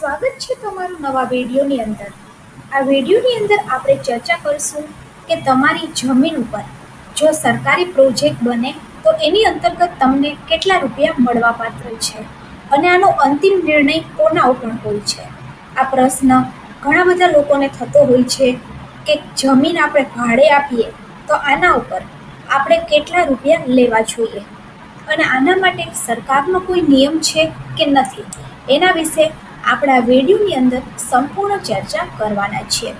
સ્વાગત છે તમારું નવા વિડીયોની અંદર. આ વિડીયોની અંદર આપણે ચર્ચા કરીશું કે તમારી જમીન ઉપર જો સરકારી પ્રોજેક્ટ બને, તો એની અંતર્ગત તમને કેટલા રૂપિયા મળવાપાત્ર છે? અને આનો અંતિમ નિર્ણય કોના ઉપર હોય છે? આ પ્રશ્ન ઘણા બધા લોકોને થતો હોય છે કે જમીન આપણે ભાડે આપીએ, તો આના ઉપર આપણે કેટલા રૂપિયા લેવા જોઈએ? અને આના માટે સરકારનો કોઈ નિયમ છે કે નથી? એના વિશે આપણે વિડીયોની અંદર સંપૂર્ણ ચર્ચા કરવાના છીએ.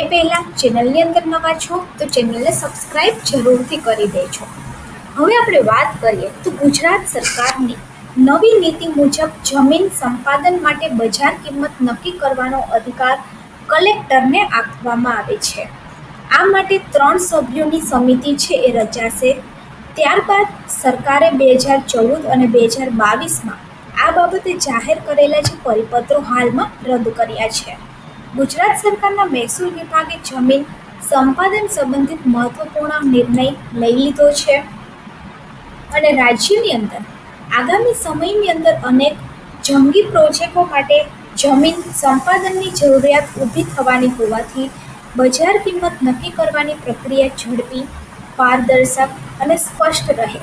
એ પહેલાં ચેનલની અંદર નવા છો તો ચેનલને સબસ્ક્રાઈબ જરૂરથી કરી દેજો. હવે આપણે વાત કરીએ તો ગુજરાત સરકારની નવી નીતિ મુજબ જમીન સંપાદન માટે બજાર કિંમત નક્કી કરવાનો અધિકાર કલેક્ટરને આપવામાં આવે છે. આ માટે ત્રણ સભ્યોની સમિતિ છે એ રચાશે. ત્યારબાદ સરકારે બે હજાર ચૌદ અને બે હજાર બાવીસમાં આ બાબતે જાહેર કરેલા જે પરિપત્રો હાલમાં રદ કર્યા છે. ગુજરાત સરકારના મહેસૂલ વિભાગે જમીન સંપાદન સંબંધિત મહત્વપૂર્ણ નિર્ણય લઈ લીધો છે. અને રાજ્યની અંદર આગામી સમયની અંદર અનેક જંગી પ્રોજેક્ટો માટે જમીન સંપાદનની જરૂરિયાત ઊભી થવાની હોવાથી બજાર કિંમત નક્કી કરવાની પ્રક્રિયા ઝડપી, પારદર્શક અને સ્પષ્ટ રહે.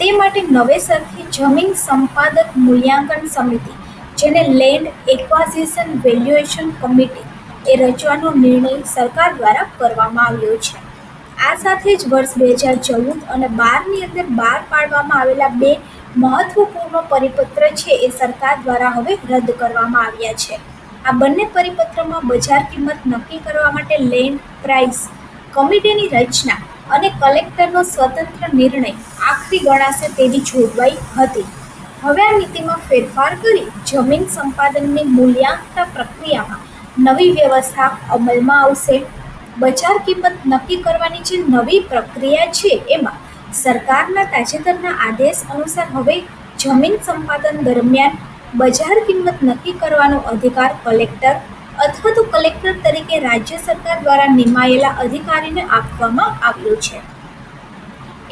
તે માટે નવેસરથી જમીન સંપાદક મૂલ્યાંકન સમિતિ, જેને લેન્ડ એક્વાઝિશન વેલ્યુએશન કમિટી એ રચવાનો નિર્ણય સરકાર દ્વારા કરવામાં આવ્યો છે. આ સાથે જ વર્ષ બે હજાર ચૌદ અને બારની અંદર બહાર પાડવામાં આવેલા બે મહત્વપૂર્ણ પરિપત્ર છે એ સરકાર દ્વારા હવે રદ કરવામાં આવ્યા છે. આ બંને પરિપત્રમાં બજાર કિંમત નક્કી કરવા માટે લેન્ડ પ્રાઇસ કમિટીની રચના અને કલેક્ટરનો સ્વતંત્ર નિર્ણય આખરી ગણાશે તેવી જોગવાઈ હતી. હવે આ નીતિમાં ફેરફાર કરી જમીન સંપાદનની મૂલ્યાંકન પ્રક્રિયામાં નવી વ્યવસ્થા અમલમાં આવશે. બજાર કિંમત નક્કી કરવાની જે નવી પ્રક્રિયા છે એમાં સરકારના તાજેતરના આદેશ અનુસાર હવે જમીન સંપાદન દરમિયાન બજાર કિંમત નક્કી કરવાનો અધિકાર કલેક્ટર અથવા તો કલેક્ટર તરીકે રાજ્ય સરકાર દ્વારા નિમાયેલા અધિકારીને આપવામાં આવ્યો છે.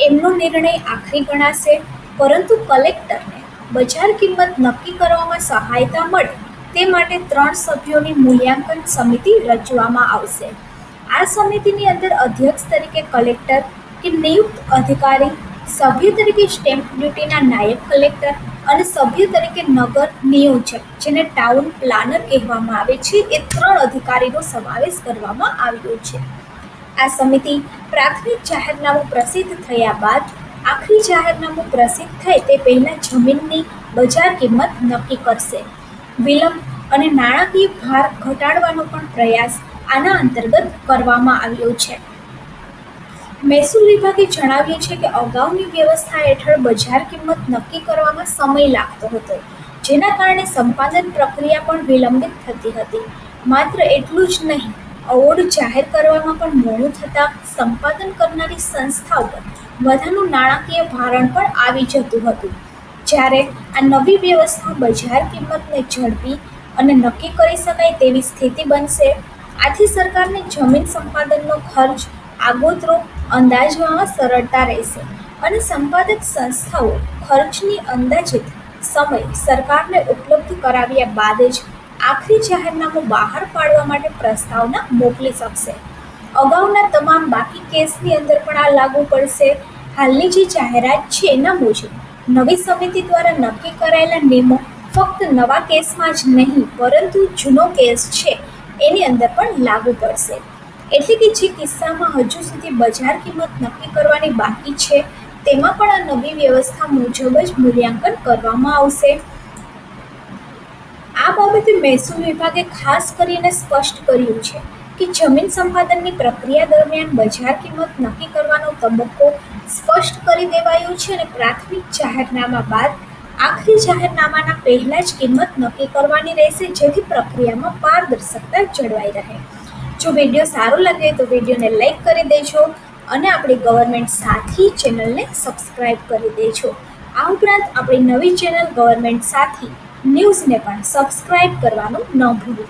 એમનો નિર્ણય આખરી ગણાશે, પરંતુ કલેક્ટરને બજાર કિંમત નક્કી કરવામાં સહાયતા મળે તે માટે ત્રણ સભ્યોની મૂલ્યાંકન સમિતિ રચવામાં આવશે. આ સમિતિની અંદર અધ્યક્ષ તરીકે કલેક્ટર કે નિયુક્ત અધિકારી સભ્ય તરીકે સ્ટેમ્પ ડ્યુટીના નાયબ કલેક્ટર અને સભ્ય તરીકે નગર નિયોજક, જેને ટાઉન પ્લાનર કહેવામાં આવે છે, એ ત્રણ અધિકારીનો સમાવેશ કરવામાં આવ્યો છે. આ સમિતિ પ્રાથમિક જાહેરનામું પ્રસિદ્ધ થયા બાદ આખરી જાહેરનામું પ્રસિદ્ધ થાય તે પહેલાં જમીનની બજાર કિંમત નક્કી કરશે. વિલંબ અને નાણાકીય ભાર ઘટાડવાનો પણ પ્રયાસ આના અંતર્ગત કરવામાં આવ્યો છે. મહેસૂલ વિભાગે જણાવ્યું છે કે અગાઉની વ્યવસ્થા હેઠળ બજાર કિંમત નક્કી કરવામાં સમય લાગતો હતો, જેના કારણે સંપાદન પ્રક્રિયા પણ વિલંબિત થતી હતી. માત્ર એટલું જ નહીં, અવોર્ડ જાહેર કરવામાં પણ મોડું થતાં સંપાદન કરનારી સંસ્થા ઉપર વધારાનું નાણાકીય ભારણ પણ આવી જતું હતું. જ્યારે આ નવી વ્યવસ્થા બજાર કિંમતને ઝડપી અને નક્કી કરી શકાય તેવી સ્થિતિ બનશે, આથી સરકારને જમીન સંપાદનનો ખર્ચ, આગોતરો અંદાજવામાં સરળતા રહેશે અને સંપાદક સંસ્થાઓ ખર્ચની અંદાજિત સમય સરકારને ઉપલબ્ધ કરાવ્યા બાદ જ આખરી જાહેરનામું બહાર પાડવા માટે પ્રસ્તાવના મોકલી શકશે. અગાઉના તમામ બાકી કેસની અંદર પણ આ લાગુ પડશે. હાલની જે જાહેરાત છે એના મુજબ નવી સમિતિ દ્વારા નક્કી કરાયેલા નિયમો ફક્ત નવા કેસમાં જ નહીં, પરંતુ જૂનો કેસ છે એની અંદર પણ લાગુ પડશે. એટલે કે જે કિસ્સામાં હજુ સુધી બજાર કિંમત નક્કી કરવાની બાકી છે, તેમાં પણ આ નવી વ્યવસ્થા મુજબ જ મૂલ્યાંકન કરવામાં આવશે. આ બાબતે મહેસૂલ વિભાગે ખાસ કરીને સ્પષ્ટ કર્યું છે કે જમીન સંપાદનની પ્રક્રિયા દરમિયાન બજાર કિંમત નક્કી કરવાનો તબક્કો સ્પષ્ટ કરી દેવાયો છે અને પ્રાથમિક જાહેરનામા બાદ આખરી જાહેરનામાના પહેલા જ કિંમત નક્કી કરવાની રહેશે, જેથી પ્રક્રિયામાં પારદર્શકતા જળવાઈ રહે. જો વીડિયો સારો લાગે તો વિડીયોને લાઈક કરી દેજો અને આપણી ગવર્મેન્ટ સાથી ચેનલને સબસ્ક્રાઈબ કરી દેજો. આ ઉપરાંત આપણી નવી ચેનલ ગવર્મેન્ટ સાથી ન્યૂઝને પણ સબસ્ક્રાઈબ કરવાનું ન ભૂલતા.